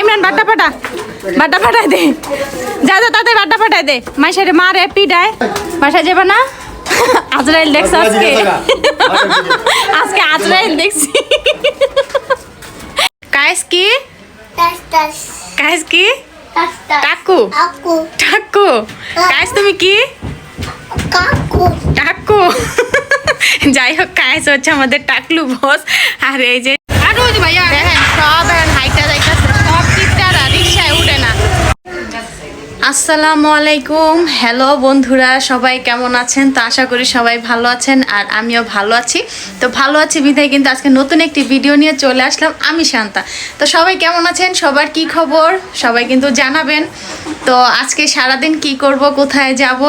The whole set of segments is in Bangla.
ইমরান বাট্টা ফাটা বাট্টা ফাটাই দে। যা যা তাদের বাট্টা ফাটাই দে। মাইসারে মারে পিডায়। বাসায় যাবে না? আজরাইল দেখছে আজকে? আজকে আজরাইল দেখছি। কায়েস কি? কায়েস কি. টাকু টাকু কায়েস তুমি কি? kaku. টাকু যাই হোক কায়েস হচ্ছে আমাদের টাকলু বস আর এই যে আর ভাইয়া দেখেন সব এখন হাইটা যাইতেছে সব টিপটারা রিক্সায় উঠে না আসসালামু আলাইকুম। হ্যালো বন্ধুরা, সবাই কেমন আছেন? তো আশা করি সবাই ভালো আছেন আর আমিও ভালো আছি। তো ভালো আছি বিধায় কিন্তু আজকে নতুন একটি ভিডিও নিয়ে চলে আসলাম আমি শান্তা। তো সবাই কেমন আছেন? সবার কি খবর? সবাই কিন্তু জানাবেন। তো আজকে সারাদিন কি করব, কোথায় যাব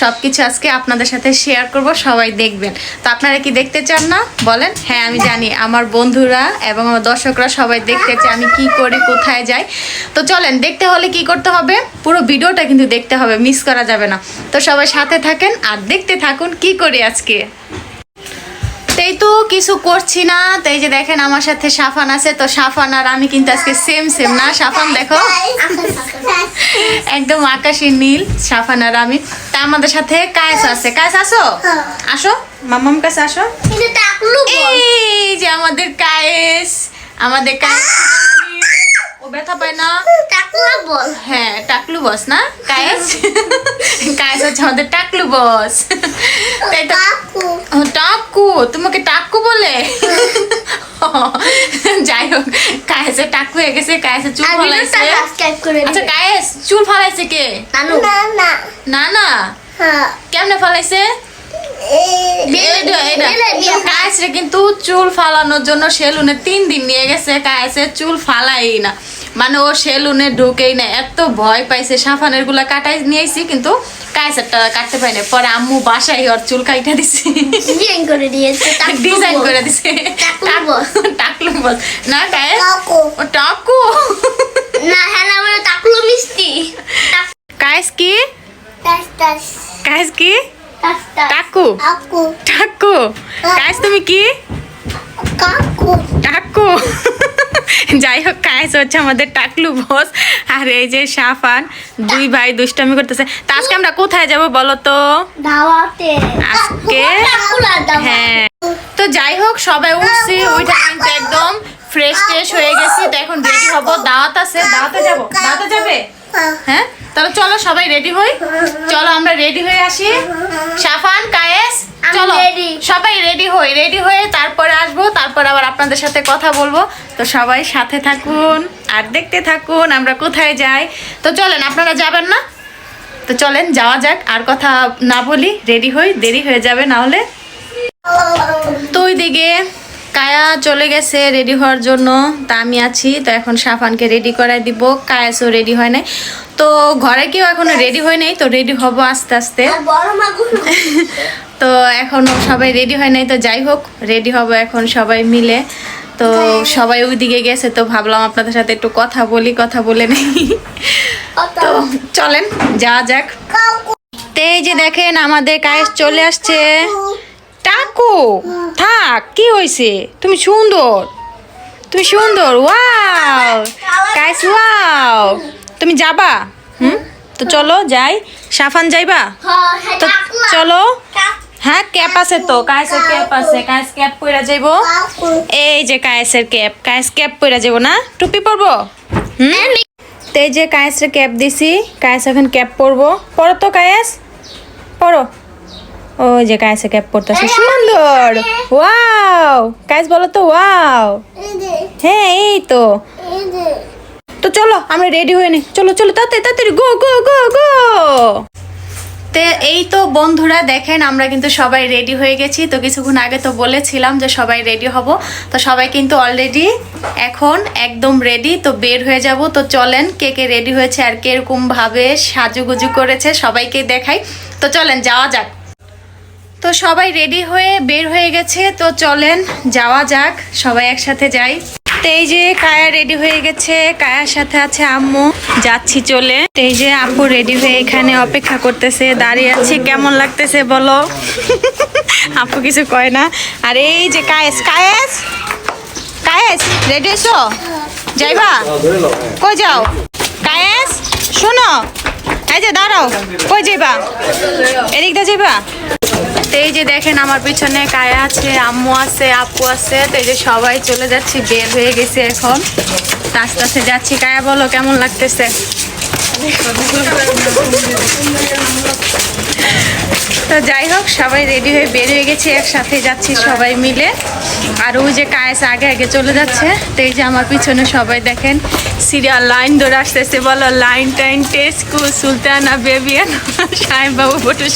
সব কিছু আজকে আপনাদের সাথে শেয়ার করব, সবাই দেখবেন। তো আপনারা কি দেখতে চান না? বলেন। হ্যাঁ আমি জানি আমার বন্ধুরা এবং আমার দর্শকরা সবাই দেখতে চায় আমি কি করি, কোথায় যাই। তো চলেন, দেখতে হলে কি করতে হবে? পুরো ভিডিওটা কিন্তু দেখতে হবে মিস করা যাবে না। তো সবাই সাথে থাকেন আর দেখতে থাকুন কি করি আজকে। তাই তো কিছু করছি না। তো এই যে দেখেন আমার সাথে সাফান আছে তো সাফান আর আমি কিন্তু আজকে সেম সেম না। সাফান দেখো। একদম আকাশি নীল সাফান আর আমি। তা আমাদের সাথে কায়েস আছে। কায়েস আসো? আসো? মামাম কাছে আসো। এই যে আমাদের কায়েস। আমাদের কায়েস। ও ব্যথা পায় না? lu bol. হ্যাঁ টাকলু বস না? কায়েস? কায়েস হচ্ছে আমাদের টাকলু বস। তাই তো টাকু। তোমাকে টাকু বলে? যাই হোক কায়েসে টাকু হয়ে গেছে কায়েসে চুল ফলাইছে। আচ্ছা কায়েস চুল ফালাইছে কে. না না। হ্যাঁ। কেমনে ফালাইছে? কিন্তু চুল ফালানোর জন্য সেলুনে তিন দিন নিয়ে গেছে কায়েসে চুল ফালাই না। মানে ও সেলুনে ঢুকেই না এত ভয় পাইছে। সাফানেরগুলা কাটাই নিয়েছি কিন্তু কায়েসেরটা কাটতে পারি না পরে আম্মু বাসায় ওর চুল কাইটা দিছে। ডিজাইন করে দিয়েছে ডিজাইন বল। করে দিছে। টাকলু বস। বস না কায়েস টাকু। না হ্যাঁ মানে টাকলু মিষ্টি। কায়েস কি? কায়েস কি? টাকু। টাকু। কায়েস তুমি কি? কাকু। টাকু। যাই হোক কায়েস হচ্ছে আমাদের টাকলু বস আর এই যে সাফান দুই ভাই দুষ্টামি করতেছে। তা আজকে আমরা কোথায় যাব বলো তো? আজকে হ্যাঁ। তো যাই হোক সবাই উঠছি ওইটা কিন্তু একদম ফ্রেশ ট্রেশ হয়ে গেছি। তো এখন রেডি হব। দাওয়াত আছে দাওয়াতে যাব। দাওয়াতে যাবে? হ্যাঁ? তাহলে চলো সবাই রেডি হই। চলো আমরা রেডি হয়ে আসি। সাফান কায়েস চলো। সবাই রেডি হই রেডি হয়ে তারপরে আসব তারপর আবার আপনাদের সাথে কথা বলব। তো সবাই সাথে থাকুন আর দেখতে থাকুন আমরা কোথায় যাই। তো চলেন আপনারা যাবেন না? তো চলেন যাওয়া যাক আর কথা না বলি রেডি হই দেরি হয়ে যাবে না হলে। তো ওইদিকে কায়া চলে গেছে রেডি হওয়ার জন্য তা আমি আছি। তো এখন সাফানকে রেডি করাই দিব। কায়াসও রেডি হয় নাই। তো ঘরে কেউ এখনও রেডি হয় নাই তো রেডি হব আস্তে আস্তে। তো এখনও সবাই রেডি হয় নাই তো যাই হোক রেডি হব এখন সবাই মিলে। তো সবাই ওইদিকে গেছে তো ভাবলাম আপনাদের সাথে একটু কথা বলি কথা বলে নেই। তো চলেন যাওয়া যাক। তো এই যে দেখেন আমাদের কায়েস চলে আসছে। টাকু থাক কি হয়েছে তুমি সুন্দর। তুমি সুন্দর ওয়াও। কায়েস ওয়াও। তুমি যাবা? হুম? তো চলো যাই। সাফান যাইবা? হ্যাঁ তো চলো। হ্যাঁ ক্যাপ আছে। তো। কায়েসের ক্যাপ আছে। কায়েস ক্যাপ পরে যাইবো। এই যে কায়েসের ক্যাপ। কায়েস ক্যাপ পরে যাব না? টুপি পরবো? হুম? তো এই যে কায়েসের ক্যাপ দিছি। কায়েস এখন ক্যাপ পরবো। পরো তো কায়েস পরো। ওই যে কায়েসের ক্যাপ পরতেছে সুন্দর। ওয়াও কায়েস বলো তো ওয়াও হ্যাঁ এই তো। তো চলো, আমরা রেডি হয়ে নি চলো চলো তাতে তাড়াতাড়ি গো গো গো গো এই তো বন্ধুরা, দেখেন, আমরা কিন্তু সবাই রেডি হয়ে গেছি। তো কিছুক্ষণ আগে তো বলেছিলাম যে সবাই রেডি হব। তো সবাই কিন্তু অলরেডি এখন একদম রেডি তো বের হয়ে যাব। তো চলেন, কে কে রেডি হয়েছে আর কীরকম ভাবে সাজুগুজু করেছে সবাইকে দেখাই। তো চলেন, যাওয়া যাক। তো সবাই রেডি হয়ে বের হয়ে গেছে, তো চলেন যাওয়া যাক, সবাই একসাথে যাই। তো এই যে কায়া রেডি হয়ে গেছে, কায়ার সাথে আছে আম্মু। যাচ্ছি চলে। এই যে আপু রেডি হয়ে এখানে অপেক্ষা করতেছে, দাঁড়িয়ে আছে, কেমন লাগতেছে বলো? আপু কিছু কয় না। আর এই যে কায়েস কায়েস কায়েস, রেডি এসো? যাইবা? কই যাও? কায়েস, শোনো। এই যে দাঁড়াও, কই যাইবা? এদিকটা যাইবা? তো এই যে দেখেন আমার পিছনে কায়া আছে, আম্মু আছে, আপু আছে, তো এই যে সবাই চলে যাচ্ছি, বের হয়ে গেছি এখন। আস্তে আস্তে যাচ্ছি। কায়া, বলো, কেমন লাগতেছে? তো যাই হোক, সবাই রেডি হয়ে বের হয়ে গেছি, একসাথে যাচ্ছি সবাই মিলে। আর ওই যে কায়েস আগে আগে চলে যাচ্ছে। তো এই যে আমার পিছনে সবাই দেখেন সিরিয়াল লাইন ধরে আসতেছে। বলো লাইন টাইন টেস্কু সুলতানা বেবিয়ান সাহেব বাবু তো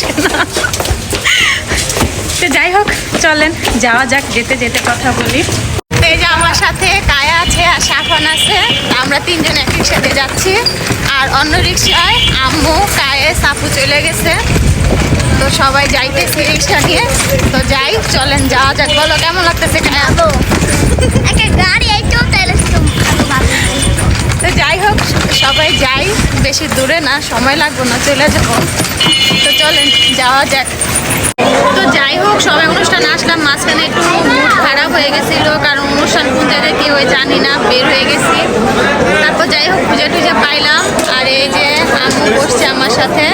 যাই হোক চলেন যাওয়া যাক যেতে যেতে কথা বলি। এই যে আমার সাথে কায়া আছে আর সাফান আছে আমরা তিনজন এক রিক্সাতে যাচ্ছি। আর অন্য রিক্সায় আম্মু কায়ে সাপু চলে গেছে। তো সবাই যাইতেছি রিক্সা নিয়ে। তো যাই চলেন যাওয়া যাক। বলো কেমন লাগতেছে কায়া? তো একটা গাড়ি আইতো তাহলে তো যাই হোক সবাই যাই। বেশি দূরে না সময় লাগবে না চলে যাব। তো চলেন যাওয়া যাক। সবাই অনুষ্ঠান আসলাম, মাঝখানে একটু মুড খারাপ হয়ে গেছিল, কারণ অনুষ্ঠান কোন জায়গায় কেউ জানি না, বের হয়ে গেছি। তারপর যাই হোক, পুজো টুজে পাইলাম, আর এই যে আম্মু বসছে আমার সাথে,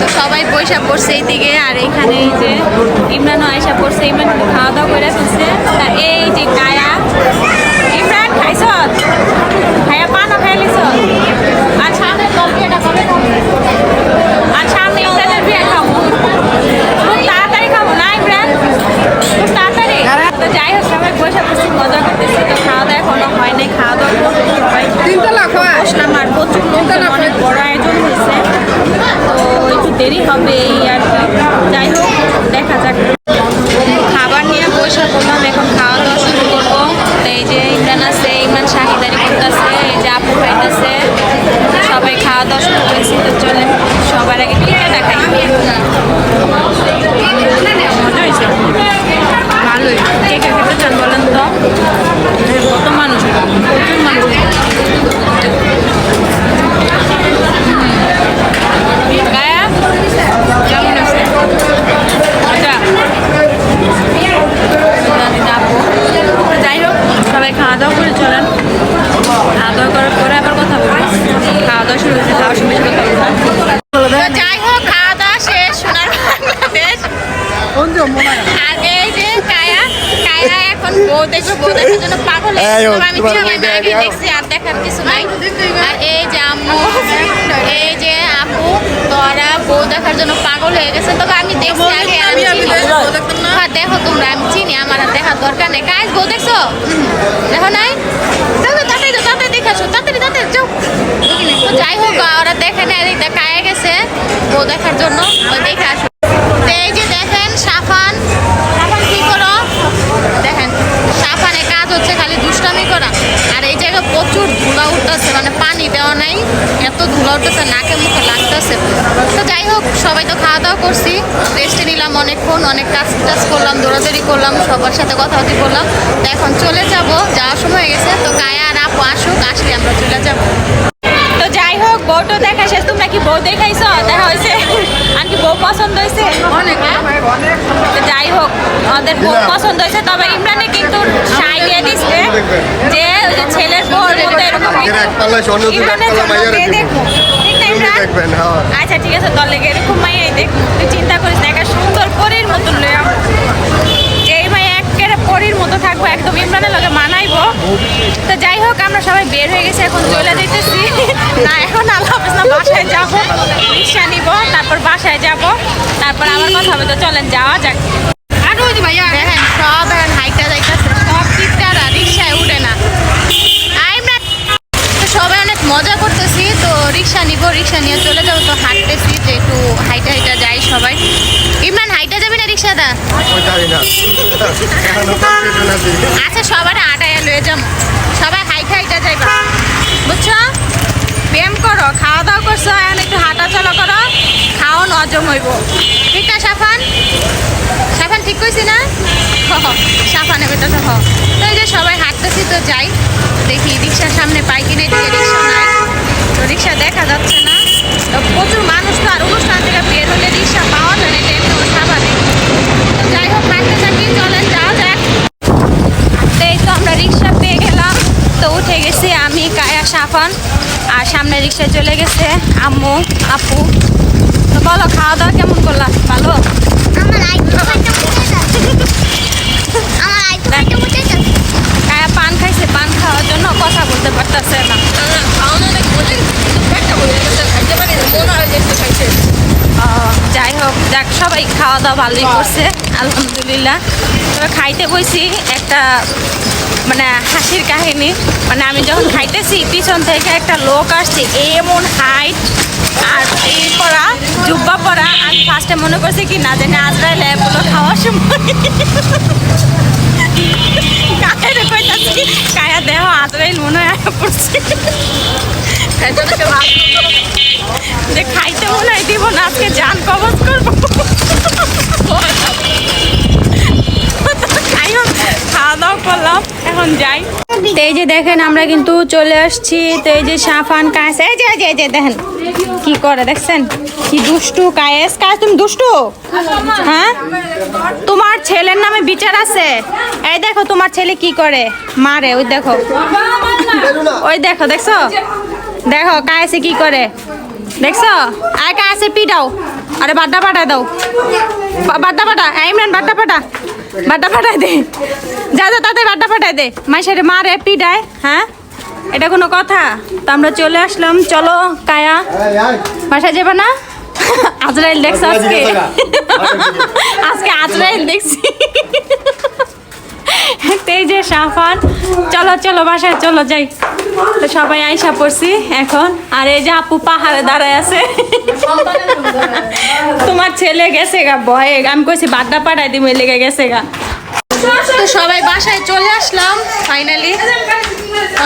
তো সবাই পয়সা পড়ছে এই দিকে আর এইখানে এই যে ইমরানও আয়সা পড়ছে, ইমরান খাওয়া দাওয়া করে ফেলছে। এই যে কায়া ইমরান খাইছ খাইয়া পানও খাই লিছ আর সামনে তোর বিয়েটা কবে খাব আর সামনে ইমরানের বিয়ে খাব খুব তাড়াতাড়ি খাব না ইমরান খুব তাড়াতাড়ি তো যাই হোক সবাই বসে বসে মজা করতেছি তো খাওয়া দাওয়া এখনও হয় নাই খাওয়া দাওয়া করব সবাই বসলাম আর প্রচুর লোকজন অনেক বড় আয়োজন হয়েছে তো একটু দেরি হবে এই আর কি যাই হোক দেখা যাক খাবার নিয়ে বসে বললাম এখন খাওয়া দাওয়া শুরু করব তো এই যে ইমরান আছে ইমরান শাহিদারি করতেছে এই যে আপু খাইতেছে সবাই খাওয়া দাওয়া শুরু করেছি তো চলে সবার আগে টিকা দেখাই মজা হয়েছে ভালোই কে কে খেতে চান বলেন তো কত মানুষ প্রচুর মানুষ গায়া কেমন আছে মজা আপু যাই হোক সবাই খাওয়া দাওয়া করে চলেন খাওয়া দাওয়া করার পরে আবার কথা বলি খাওয়া দাওয়া শুরু হয়েছে যাওয়ার সময় বেশি কথা বলব না। তো যাই হোক খাওয়া দাওয়া শেষ সোনার বাংলাদেশ আগে এই যে কায়া কায়া এখন বউ দেখবে বউ দেখার জন্য ও, আমি তোমার দেখছি আর দেখার কিছু নাই। আর এই যে আম্মু এই যে আপু তোরা বউ দেখার জন্য পাগল হয়ে গেছে তবে আমি দেখছি আগে আমি হ্যাঁ, দেখো তোমরা আমি চিনি আমার আর দেখার দরকার নেই। কাজ বউ দেখছ? দেখো নাই? তাড়াতাড়ি তাড়াতাড়ি দেখে তাড়াতাড়ি তাড়াতাড়ি যাও। তো যাই হোক ওরা দেখে না এদিকটা কায়ে গেছে বউ দেখার জন্য ওই দেখে আসো। এই যে দেখেন সাফান প্রচুর ধুলা উঠতেছে মানে পানি দেওয়া নাই, এত ধুলা উঠতেছে, নাকে মুখে লাগতেছে। তো যাই হোক, সবাই তো খাওয়া দাওয়া করছি রেস্টে নিলাম অনেকক্ষণ, অনেক কাজ টাজ করলাম, দৌড়াদৌড়ি করলাম, সবার সাথে কথাবার্তি করলাম তো এখন চলে যাব, যাওয়ার সময় হয়ে গেছে, তো গায়ে আর আপু আসুক, আসলে আমরা চলে যাব। যাই হোক বউটো দেখা শেষ। তোমরা কি বউ দেখাইছো? দেখা হয়েছে আর কি বউ পছন্দ হয়েছে অনেক যাই হোক ওদের বউ পছন্দ হয়েছে তবে ইমরানে কিন্তু সাই দিয়ে দিচ্ছে যে ওই যে ছেলের বউর মতো এরকম ইমরানের জন্য। দেখব হ্যাঁ। আচ্ছা ঠিক আছে দলে এরকম মাইয়াই দেখ। তুই চিন্তা করিস না একটা সুন্দর পরীর মতন লইয়া যেই ভাই একেবারে পরীর মতো থাকব একদম ইমরানের লগে মানাইবো। তো যাই হোক আমরা সবাই বের হয়ে গেছি এখন চলে যেতেছি। না এখন আল্লাহ হাফেজ না বাসায় যাব। রিক্সা নিব তারপর বাসায় যাব। তারপর আবার কথা হবে। তো চলেন যাওয়া যাক। আর ওই ভাইয়া দেখেন সব হাইটা যাইতেছে রিক্সা নিয়ে চলে যাব তো হাঁটতেছি যে একটু হাইটা হাইটা যাই সবাই। ইমরান হাইটা যাবি না না। না দিই আচ্ছা সবার আটায় লয়ে যাম সবাই হাইটা হাইটা যাইবা। বুঝছ? ব্যায়াম করো খাওয়া দাওয়া করছ এখন একটু হাঁটা চলা করো খাও নজম হইব। ঠিক না সাফান? সাফান ঠিক কইছি না? সাফানে বেটা সহ তো এই যে সবাই হাঁটতেছি তো যাই। দেখি রিক্সার সামনে পাই কিনে দিয়ে রিক্সা নাই। রিক্সা দেখা যাচ্ছে না। প্রচুর মানুষ তো আর অনুষ্ঠান থেকে বের হলে রিক্সা পাওয়া যায় না, এটা এমনি স্বাভাবিক। যাই হোক হাঁটতে থাকি, চলেন, যাওয়া যাক। এই তো আমরা রিক্সা পেয়ে গেলাম। তো উঠে গেছি আমি, কায়া, সাফান। আর সামনে রিক্সায় চলে গেছে আম্মু, আপু। তো বলো, খাওয়া দাওয়া কেমন করলাম ভালো আমার আইতে খাইতে বসে আমার আইতে খাইতে বসে কায়া পান খাইছে পান খাওয়ার জন্য কথা বলতে পারতেছে না ও, যাই হোক যাক সবাই খাওয়া দাওয়া ভালোই করছে আলহামদুলিল্লাহ। তবে খাইতে বইছি একটা মানে হাসির কাহিনী। মানে আমি যখন খাইতেছি পিছন থেকে একটা লোক আসছে এমন হাইট আর এই পরা জুব্বা পরা আমি ফার্স্টে মনে করছি কি না জানি আজরাইল এগুলো খাওয়ার সময়। কায়ের কইতাছি কায়া দেহ আজরাইল মনে হয় পড়ছে। যে খাইতে মনে হয় দিব না আজকে জান কবজ করব। এই যে দেখেন, আমরা কিন্তু চলে আসছি। তো এই যে সাফান কায়েস, এই যে কি করে, দেখছেন? কি দুষ্টু কায়েস। কায়েস, তুমি দুষ্টু? হ্যাঁ? তোমার ছেলের নামে বিচার আছে? এই দেখো, তোমার ছেলে কি করে? মারে, ওই দেখো। ওই দেখো, দেখছ? দেখো, কায়েসে কি করে? দেখছ? আয় কায়েসে পিটাও আরে বাড্ডা পাঠায় দাও। বাড্ডা পাঠা। এই ইমরান বাড্ডা পাঠা। বাড্ডা পাঠায় দে। যা যা তাতে বাড্ডা পাঠায় দে। মাইসারে মারে পিটায় হ্যাঁ? এটা কোনো কথা? তো আমরা চলে আসলাম। চলো কায়া। বাসায় যাবে না? আজরাইল দেখছ আজকে? আজকে আজরাইল দেখছি। এই যে সাফান চলো চলো, বাসায় চলো, যাই। তো সবাই আইসা পড়ছি এখন। আর এই যে আপু পাহাড়ে দাঁড়ায় আছে। তোমার ছেলে গেছে গা, ভয়ে। আমি কইছি, বাড্ডা পাঠাই দিম লেগে গেছে গা। তো সবাই বাসায় চলে আসলাম ফাইনালি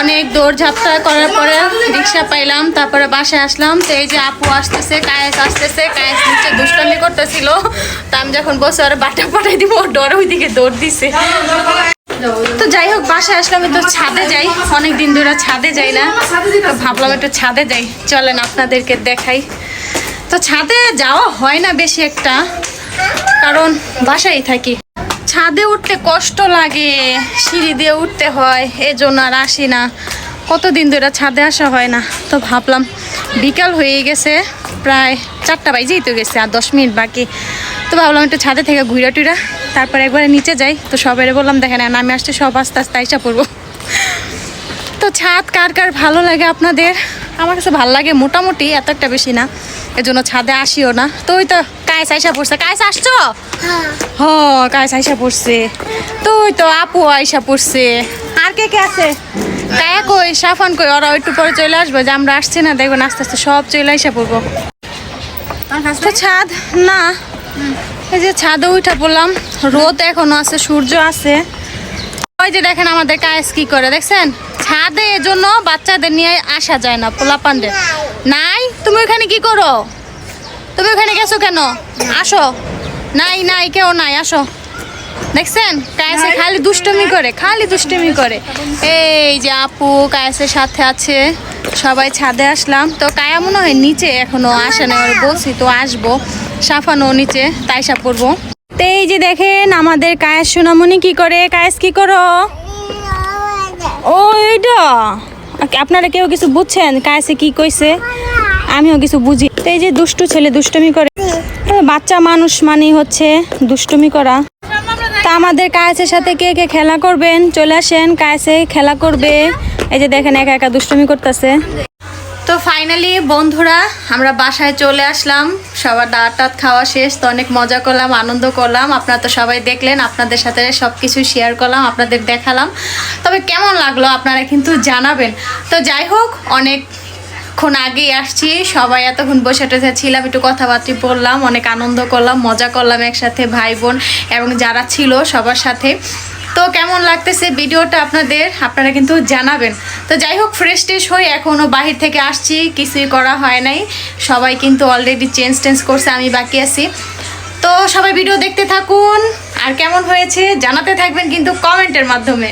অনেক দৌড় ঝাপটা করার পরে রিক্সা পাইলাম, তারপরে বাসায় আসলাম। তো এই যে আপু আসতেছে, কায়েস আসতেছে, কায়েস নিচে দুষ্টামি করতেছিল। তা আমি যখন বসে ওরা বাটা পাঠাই দিব ডরে ওইদিকে দৌড় দিছে। তো যাই হোক, বাসায় আসলাম তো ছাদে যাই। অনেক দিন ধরে ছাদে যাই না। তো ভাবলাম একটু ছাদে যাই। চলেন আপনাদেরকে দেখাই। তো ছাদে যাওয়া হয় না বেশি একটা, কারণ বাসায় থাকি। ছাদে উঠতে কষ্ট লাগে, সিঁড়ি দিয়ে উঠতে হয়, এজন্য আর আসি না। কতদিন ধরে ছাদে আসা হয় না। তো ভাবলাম বিকাল হয়ে গেছে, প্রায় চারটা বাজেই তো গেছে, আর দশ মিনিট বাকি। তো ভাবলাম একটু ছাদে থেকে ঘুরা টুরা তারপর একবারে নিচে যাই। তো সবাই বললাম দেখেন আমি আসতে সব আস্তে আস্তে আইসা পড়ব। তো ছাদ কার কার ভালো লাগে আপনাদের? আমার কাছে ভালো লাগে মোটামুটি এত একটা বেশি না। এর জন্য ছাদে আসিও না। তো ওই তো কায়েস আইসা পড়ছে। কায়েস আসছো? হ কায়েস আইসা পড়ছে। তো ওই তো আপু আইসা পড়ছে। আর কে কে আছে? কায়া কই? সাফান কই? ওরা একটু পরে চলে আসব। যে আমরা আসছি না দেখবেন আস্তে আস্তে সব চলে আইসা পড়ব। তো ছাদ না। এই যে ছাদে উঠা পড়লাম রোদ এখনও আছে সূর্য আছে। ওই যে দেখেন আমাদের কায়েস কি করে দেখছেন? ছাদে এজন্য বাচ্চাদের নিয়ে আসা যায় না পোলা পান্ডে নাই তুমি ওখানে কি করো? তুমি ওখানে গেছো কেন? আসো। নাই নাই কেউ নাই আসো। দেখছেন? কায়েসে খালি দুষ্টমি করে খালি দুষ্টমি করে। এই যে আপু কায়েসের সাথে আছে সবাই ছাদে আসলাম। তো কায়া মনে হয় নিচে এখনও আসে না বলছি তো আসব। সাফানো নিচে তাইসা পড়ব তো এই যে দেখেন আমাদের কায়েস সোনামণি কি করে? কায়েস কি করো? ও এইটা আপনারা কেউ কিছু বুঝছেন? কায়েসে কি কইছে? আমিও কিছু বুঝি। তো এই যে দুষ্টু ছেলে দুষ্টুমি করে। বাচ্চা মানুষ মানেই হচ্ছে দুষ্টুমি করা। তা আমাদের কায়েসের সাথে কে কে খেলা করবেন? চলে আসেন, কায়েসে খেলা করবে। এই যে দেখেন একা একা দুষ্টুমি করতেছে। তো ফাইনালি বন্ধুরা, আমরা বাসায় চলে আসলাম। সবার টাত খাওয়া শেষ, তো অনেক মজা করলাম, আনন্দ করলাম। আপনারা তো সবাই দেখলেন, আপনাদের সাথে সব কিছু শেয়ার করলাম, আপনাদের দেখালাম। তবে কেমন লাগল আপনারা কিন্তু জানাবেন। তো যাই হোক অনেক অনেকক্ষণ আগেই আসছি, সবাই এতক্ষণ বসে টসে ছিলাম, একটু কথাবার্তা বললাম, অনেক আনন্দ করলাম, মজা করলাম একসাথে ভাই বোন এবং যারা ছিল সবার সাথে। তো কেমন লাগতেছে ভিডিওটা আপনাদের? আপনারা কিন্তু জানাবেন। তো যাই হোক ফ্রেশ টেশ হয়ে এখনও বাহির থেকে আসছি, কিছুই করা হয় নাই। সবাই কিন্তু অলরেডি চেঞ্জ টেঞ্জ করছে, আমি বাকি আছি। তো সবাই ভিডিও দেখতে থাকুন। আর কেমন হয়েছে জানাতে থাকবেন কিন্তু কমেন্টের মাধ্যমে।